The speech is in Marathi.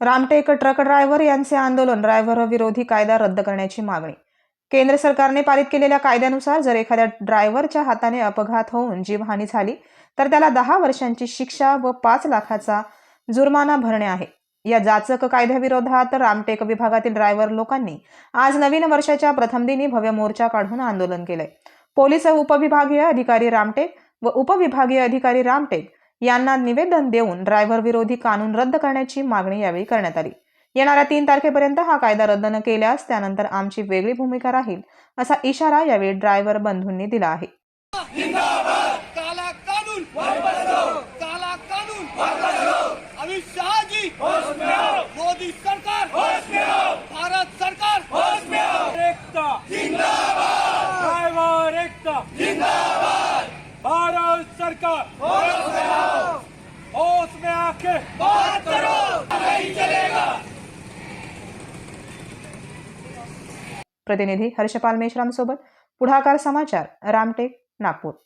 रामटेक ट्रक ड्रायव्हर यांचे आंदोलन ड्रायव्हर विरोधी कायदा रद्द करण्याची मागणी. केंद्र सरकारने पारित केलेल्या कायद्यानुसार जर एखाद्या ड्रायव्हरच्या हाताने अपघात होऊन जीवहानी झाली तर त्याला दहा वर्षांची शिक्षा व पाच लाखाचा जुर्माना भरणे आहे. या जाचक कायद्याविरोधात रामटेक विभागातील ड्रायव्हर लोकांनी आज नवीन वर्षाच्या प्रथम दिनी भव्य मोर्चा काढून आंदोलन केलंय. पोलीस उपविभागीय अधिकारी रामटेक व उपविभागीय अधिकारी रामटेक यांना निवेदन देऊन ड्रायव्हर विरोधी कानून रद्द करण्याची मागणी यावेळी करण्यात आली. येणाऱ्या तीन तारखेपर्यंत हा कायदा रद्द न केल्यास त्यानंतर आमची वेगळी भूमिका राहील असा इशारा यावेळी ड्रायव्हर बंधूंनी दिला आहे. मोदी सरकार! भारत सरकार! एकता! एकता! भारत सरकार! होश में आके बात करो। नहीं चलेगा। प्रतिनिधी हर्षपाल मेश्राम सोबत, पुढाकार समाचार, रामटेक, नागपूर।